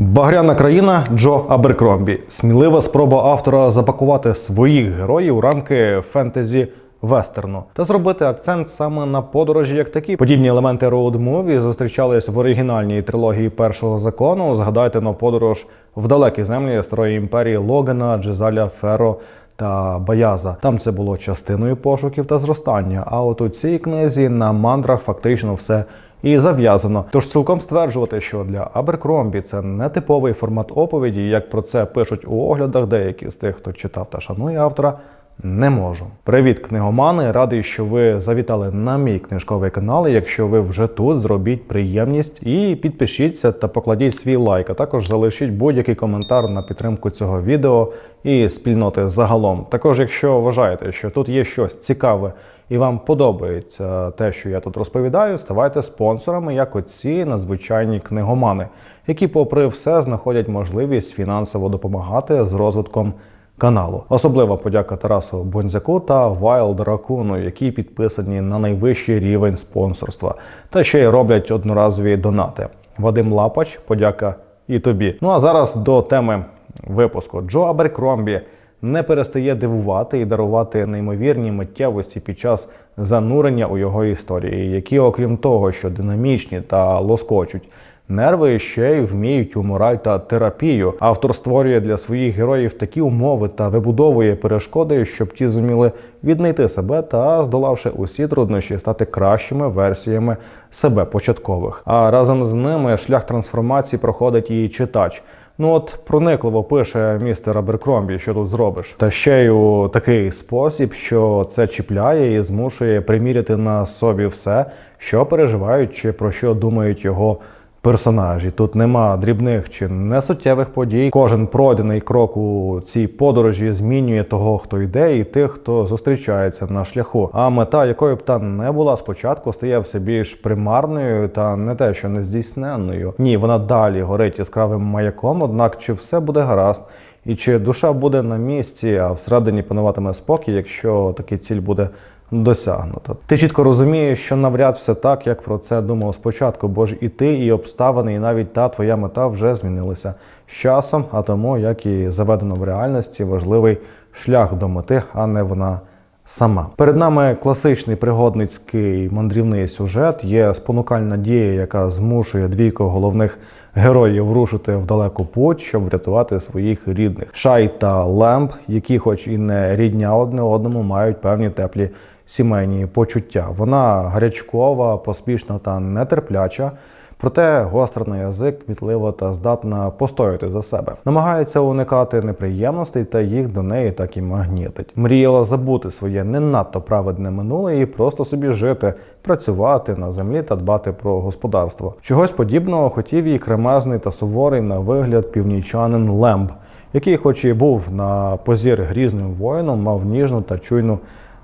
Багряна країна Джо Аберкромбі. Смілива спроба автора запакувати своїх героїв у рамки фентезі. Вестерну та зробити акцент саме на подорожі, як такі подібні елементи роуд-муві зустрічались в оригінальній трилогії першого закону. Згадайте на подорож в далекі землі старої імперії Логана, Джезаля, Феро та Баяза. Там це було частиною пошуків та зростання. А от у цій книзі на мандрах фактично все і зав'язано. Тож цілком стверджувати, що для Аберкромбі це не типовий формат оповіді, як про це пишуть у оглядах деякі з тих, хто читав та шанує автора. Не можу. Привіт, книгомани! Радий, що ви завітали на мій книжковий канал. Якщо ви вже тут, зробіть приємність і підпишіться та покладіть свій лайк. А також залишіть будь-який коментар на підтримку цього відео і спільноти загалом. Також, якщо вважаєте, що тут є щось цікаве і вам подобається те, що я тут розповідаю, ставайте спонсорами, як оці надзвичайні книгомани, які, попри все, знаходять можливість фінансово допомагати з розвитком каналу. Особлива подяка Тарасу Бонзяку та Wild Raccoon, які підписані на найвищий рівень спонсорства, та ще й роблять одноразові донати. Вадим Лапач, подяка і тобі. Ну а зараз до теми випуску. Джо Аберкромбі не перестає дивувати і дарувати неймовірні миттєвості під час занурення у його історії, які, окрім того, що динамічні та лоскочуть. Нерви ще й вміють у мораль та терапію. Автор створює для своїх героїв такі умови та вибудовує перешкоди, щоб ті зуміли віднайти себе та, здолавши усі труднощі, стати кращими версіями себе початкових. А разом з ними шлях трансформації проходить і читач. Ну от проникливо пише містер Аберкромбі, що тут зробиш, та ще й у такий спосіб, що це чіпляє і змушує приміряти на собі все, що переживають чи про що думають його персонажі. Тут нема дрібних чи несуттєвих подій. Кожен пройдений крок у цій подорожі змінює того, хто йде, і тих, хто зустрічається на шляху. А мета, якою б та не була спочатку, стає все більш примарною та не те, що нездійсненною. Ні, вона далі горить яскравим маяком. Однак чи все буде гаразд? І чи душа буде на місці, а всередині пануватиме спокій, якщо такий ціль буде досягнуто. Ти чітко розумієш, що навряд все так, як про це думав спочатку, бо ж і ти, і обставини, і навіть та твоя мета вже змінилися з часом, а тому, як і заведено в реальності, важливий шлях до мети, а не вона. Сама перед нами класичний пригодницький мандрівний сюжет. Є спонукальна дія, яка змушує двійко головних героїв рушити в далеку путь, щоб врятувати своїх рідних. Шай та Лемб, які, хоч і не рідня одне одному, мають певні теплі сімейні почуття. Вона гарячкова, поспішна та нетерпляча. Проте гостра на язик, кмітлива та здатна постояти за себе. Намагається уникати неприємностей, та їх до неї так і магнітить. Мріяла забути своє не надто праведне минуле і просто собі жити, працювати на землі та дбати про господарство. Чогось подібного хотів їй кремезний та суворий на вигляд північанин Лемб, який, хоч і був на позір грізним воїном, мав ніжну та чуйну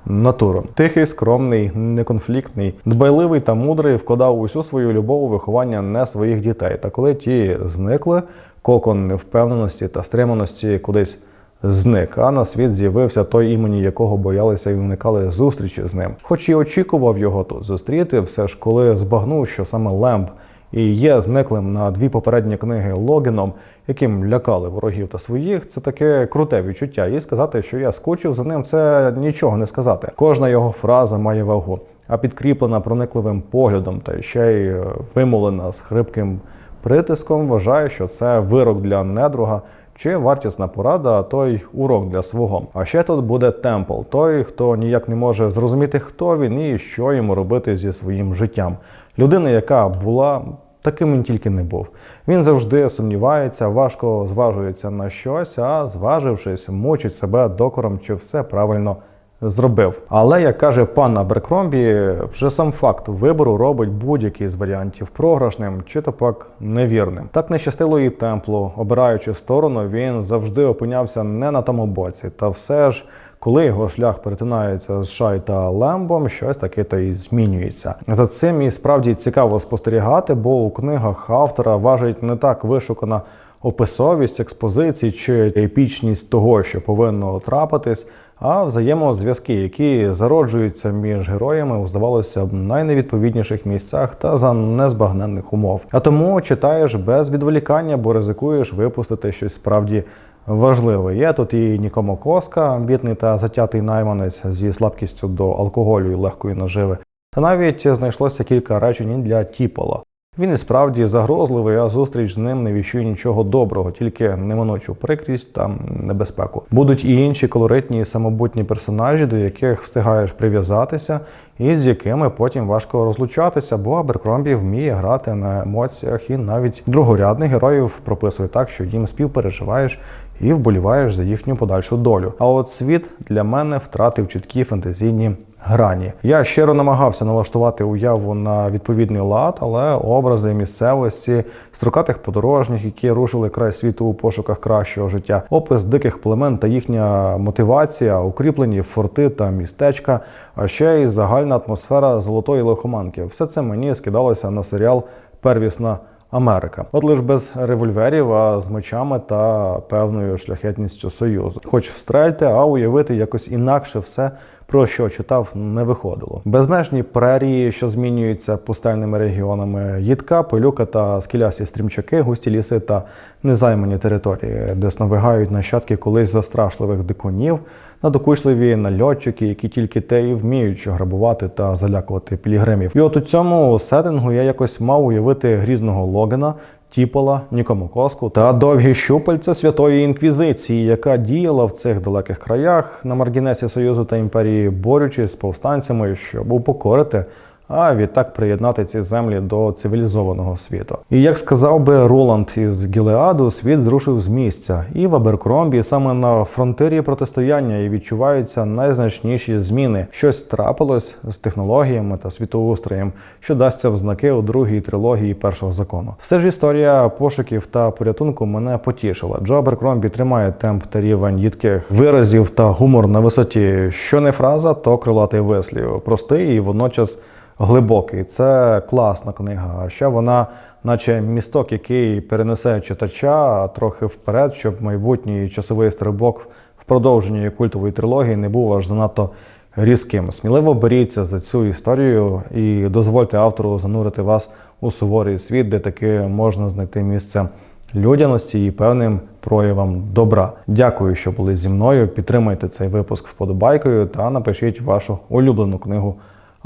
натуру. Тихий, скромний, неконфліктний, дбайливий та мудрий вкладав усю свою любов у виховання не своїх дітей. Та коли ті зникли, кокон невпевненості та стриманості кудись зник. А на світ з'явився той імені, якого боялися і уникали зустрічі з ним. Хоч і очікував його тут зустріти, все ж коли збагнув, що саме Лемб і є зниклим на дві попередні книги Логіном, яким лякали ворогів та своїх. Це таке круте відчуття. І сказати, що я скучив за ним, це нічого не сказати. Кожна його фраза має вагу, а підкріплена проникливим поглядом та ще й е, вимовлена з хрипким притиском. Вважаю, що це вирок для недруга. Чи вартісна порада, а той урок для свого. А ще тут буде Темпл, той, хто ніяк не може зрозуміти, хто він і що йому робити зі своїм життям. Людина, яка була таким він тільки не був. Він завжди сумнівається, важко зважується на щось, а зважившись, мучить себе докором, чи все правильно зробив. Але як каже пан Аберкромбі, вже сам факт вибору робить будь-який з варіантів програшним чи то пак невірним. Так не щастило і темплу, обираючи сторону, він завжди опинявся не на тому боці, та все ж. Коли його шлях перетинається з Шай та Лембом, щось таке то й змінюється. За цим і справді цікаво спостерігати, бо у книгах автора важить не так вишукана описовість експозицій чи епічність того, що повинно трапитись, а взаємозв'язки, які зароджуються між героями у здавалося б найневідповідніших місцях та за незбагненних умов. А тому читаєш без відволікання, бо ризикуєш випустити щось справді важливе. Є тут і Нікомо Коска, амбітний та затятий найманець зі слабкістю до алкоголю і легкої наживи. Та навіть знайшлося кілька речень для Тіпола. Він і справді загрозливий, а зустріч з ним не віщує нічого доброго, тільки неминучу прикрість та небезпеку. Будуть і інші колоритні і самобутні персонажі, до яких встигаєш прив'язатися, і з якими потім важко розлучатися, бо Аберкромбі вміє грати на емоціях і навіть другорядних героїв прописує так, що їм співпереживаєш і вболіваєш за їхню подальшу долю. А от світ для мене втратив чіткі фантазійні грані. Я щиро намагався налаштувати уяву на відповідний лад, але образи місцевості, строкатих подорожніх, які рушили край світу у пошуках кращого життя, опис диких племен та їхня мотивація, укріплені форти та містечка, а ще й загальна атмосфера золотої лихоманки. Все це мені скидалося на серіал Первісна. Америка, от лише без револьверів, а з мечами та певною шляхетністю союзу. Хоч встрельте, а уявити якось інакше все, про що читав, не виходило. Безмежні прерії, що змінюються пустельними регіонами, їдка, пилюка та скелясті стрімчаки, густі ліси та незаймані території, де сновигають нащадки колись застрашливих дикунів, надокучливі нальотчики, які тільки те і вміють що грабувати та залякувати пілігримів. І от у цьому сеттингу я якось мав уявити грізного Логана. Тіпола, Нікому Коску та довгі щупальця святої інквізиції, яка діяла в цих далеких краях на маргінесі Союзу та імперії, борючись з повстанцями, щоб упокорити, а відтак приєднати ці землі до цивілізованого світу. І як сказав би Роланд із Гілеаду, світ зрушив з місця, і в Аберкромбі саме на фронтирі протистояння і відчуваються найзначніші зміни. Щось трапилось з технологіями та світоустроєм, що дасться в знаки у другій трилогії першого закону. Все ж історія пошуків та порятунку мене потішила. Джо Аберкромбі тримає темп та рівень їдких виразів та гумор на висоті. Що не фраза, то крилатий вислів, простий і водночас глибокий. Це класна книга. А ще вона, наче місток, який перенесе читача трохи вперед, щоб майбутній часовий стрибок в продовженні культової трилогії не був аж занадто різким. Сміливо беріться за цю історію і дозвольте автору занурити вас у суворий світ, де таки можна знайти місце. Людяності і певним проявам добра. Дякую, що були зі мною. Підтримайте цей випуск вподобайкою та напишіть вашу улюблену книгу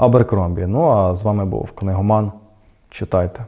Аберкромбі. Ну а з вами був книгоман. Читайте.